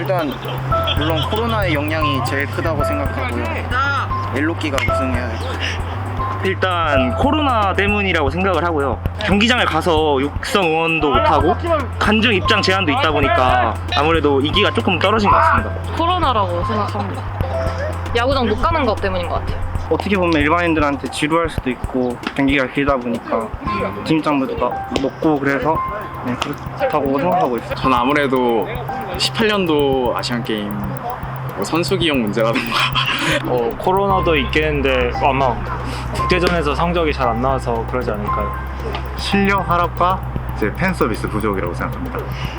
일단 물론 코로나의 영향이 제일 크다고 생각하고요. 옐로끼가 우승해야 같아요. 일단 코로나 때문이라고 생각을 하고요. 경기장을 가서 육성 응원도 못하고 간증 입장 제한도 있다 보니까 아무래도 이기가 조금 떨어진 것 같습니다. 코로나라고 생각합니다. 야구장 못 가는 것 때문인 것 같아요. 어떻게 보면 일반인들한테 지루할 수도 있고 경기가 길다 보니까 진입장도 높고 그래서 네, 그렇다고 생각하고 있어요. 저는 아무래도 18년도 아시안 게임 뭐 선수 기용 문제라든가 어, 코로나도 있겠는데 아마 국대전에서 성적이 잘 안 나와서 그러지 않을까요? 실력 하락과 이제 팬 서비스 부족이라고 생각합니다.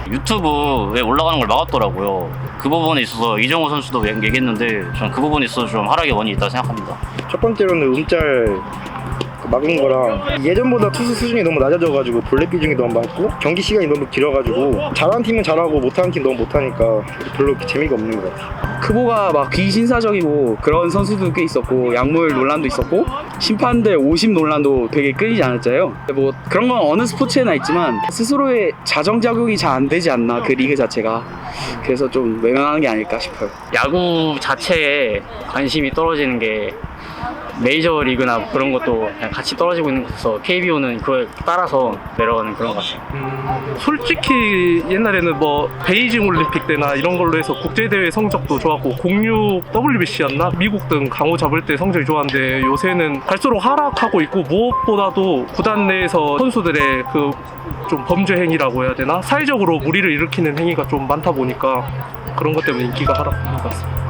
유튜브에 올라가는 걸 막았더라고요. 그 부분에 있어서 이정호 선수도 얘- 얘기했는데 저는 그 부분에 있어서 좀 하락의 원인이 있다 고 생각합니다. 첫 번째로는 음짤 막은 거랑 예전보다 투수 수준이 너무 낮아져가지고 볼넷 비중이 너무 많고 경기 시간이 너무 길어가지고 잘하는 팀은 잘하고 못하는 팀 너무 못하니까 별로 재미가 없는 것 같아요. 크보가 막 비신사적이고 그런 선수도 꽤 있었고 약물 논란도 있었고 심판들 50 논란도 되게 끊이지 않았잖아요. 뭐 그런 건 어느 스포츠에나 있지만 스스로의 자정 작용이 잘 안 되지 않나 그 리그 자체가 그래서 좀 외면하는 게 아닐까 싶어요. 야구 자체에 관심이 떨어지는 게 메이저 리그나 그런 것도 그냥 같이 떨어지고 있는 것에서 KBO는 그에 따라서 내려가는 그런 것 같아요. 솔직히 옛날에는 뭐 베이징 올림픽 때나 이런 걸로 해서 국제대회 성적도 좋았고 06 WBC였나 미국 등 강호 잡을 때 성적이 좋았는데 요새는 갈수록 하락하고 있고 무엇보다도 구단 내에서 선수들의 그 좀 범죄 행위라고 해야 되나 사회적으로 무리를 일으키는 행위가 좀 많다 보니 까 그런 것 때문에 인기가 하락하는 것 같습니다.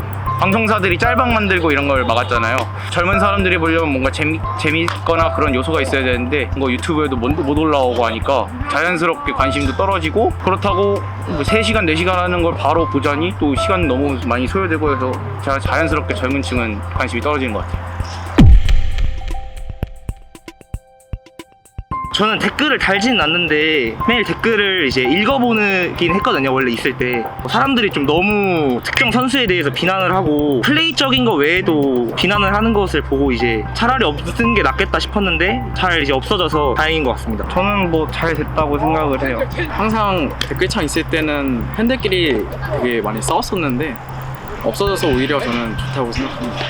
방송사들이 짤방 만들고 이런 걸 막았잖아요. 젊은 사람들이 보려면 뭔가 재미, 재밌거나 그런 요소가 있어야 되는데 뭐 유튜브에도 못, 못 올라오고 하니까 자연스럽게 관심도 떨어지고 그렇다고 뭐 3시간, 4시간 하는 걸 바로 보자니 또 시간 너무 많이 소요되고 해서 자, 자연스럽게 젊은 층은 관심이 떨어지는 것 같아요. 저는 댓글을 달지는 않는데 매일 댓글을 이제 읽어보긴 했거든요 원래 있을 때 사람들이 좀 너무 특정 선수에 대해서 비난을 하고 플레이적인 거 외에도 비난을 하는 것을 보고 이제 차라리 없는 게 낫겠다 싶었는데 잘 이제 없어져서 다행인 것 같습니다 저는 뭐 잘 됐다고 생각을 해요. 항상 댓글창 있을 때는 팬들끼리 되게 많이 싸웠었는데 없어져서 오히려 저는 좋다고 생각합니다.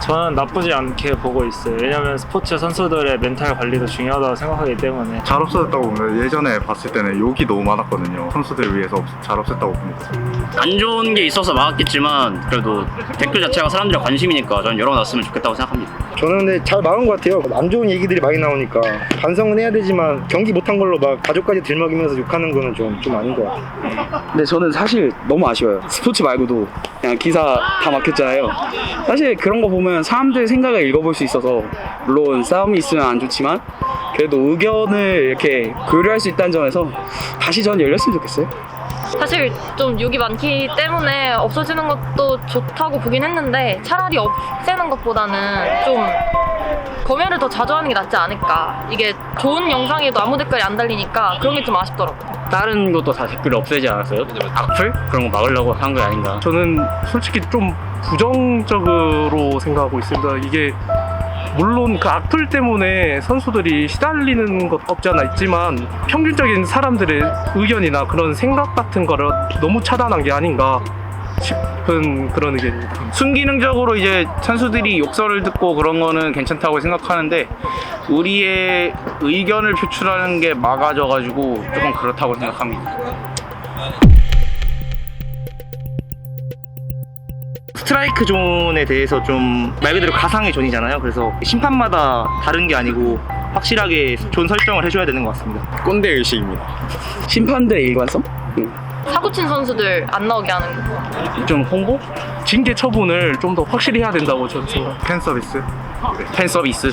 저는 나쁘지 않게 보고 있어요. 왜냐면 스포츠 선수들의 멘탈 관리도 중요하다고 생각하기 때문에 잘 없어졌다고 보면 예전에 봤을 때는 욕이 너무 많았거든요. 선수들을 위해서 없- 잘 없앴다고 봅니다. 안 좋은 게 있어서 막았겠지만 그래도 댓글 자체가 사람들의 관심이니까 저는 열어놨으면 좋겠다고 생각합니다. 저는 근데 잘 막은 것 같아요. 안 좋은 얘기들이 많이 나오니까 반성은 해야 되지만 경기 못한 걸로 막 가족까지 들먹이면서 욕하는 거는 좀, 좀 아닌 것 같아요. 근데 저는 사실 너무 아쉬워요. 스포츠 말고도 그냥 기사 다 막혔잖아요. 사실 그런 거 보면 사람들 생각을 읽어볼 수 있어서 물론 싸움이 있으면 안 좋지만 그래도 의견을 이렇게 고려할 수 있다는 점에서 다시 전 열렸으면 좋겠어요. 사실 좀 욕이 많기 때문에 없어지는 것도 좋다고 보긴 했는데 차라리 없애는 것보다는 좀 검열을 더 자주 하는 게 낫지 않을까. 이게 좋은 영상에도 아무 댓글이 안 달리니까 그런 게 좀 아쉽더라고요. 다른 것도 다 댓글을 없애지 않았어요? 악플? 그런 거 막으려고 한 거 아닌가. 저는 솔직히 좀 부정적으로 생각하고 있습니다. 이게 물론 그 악플 때문에 선수들이 시달리는 것 없지 않아 있지만 평균적인 사람들의 의견이나 그런 생각 같은 거를 너무 차단한 게 아닌가 싶은 그런 의견입니다. 순기능적으로 이제 선수들이 욕설을 듣고 그런 거는 괜찮다고 생각하는데 우리의 의견을 표출하는 게 막아져가지고 조금 그렇다고 생각합니다. 스트라이크 존에 대해서 좀 말 그대로 가상의 존이잖아요 그래서 심판마다 다른 게 아니고 확실하게 존 설정을 해줘야 되는 것 같습니다 꼰대 의식입니다. 심판들의 일관성? 사고친 선수들 안 나오게 하는 거. 좀 홍보? 징계 처분을 좀 더 확실히 해야 된다고 저는 생각합니다. 팬 서비스 팬 서비스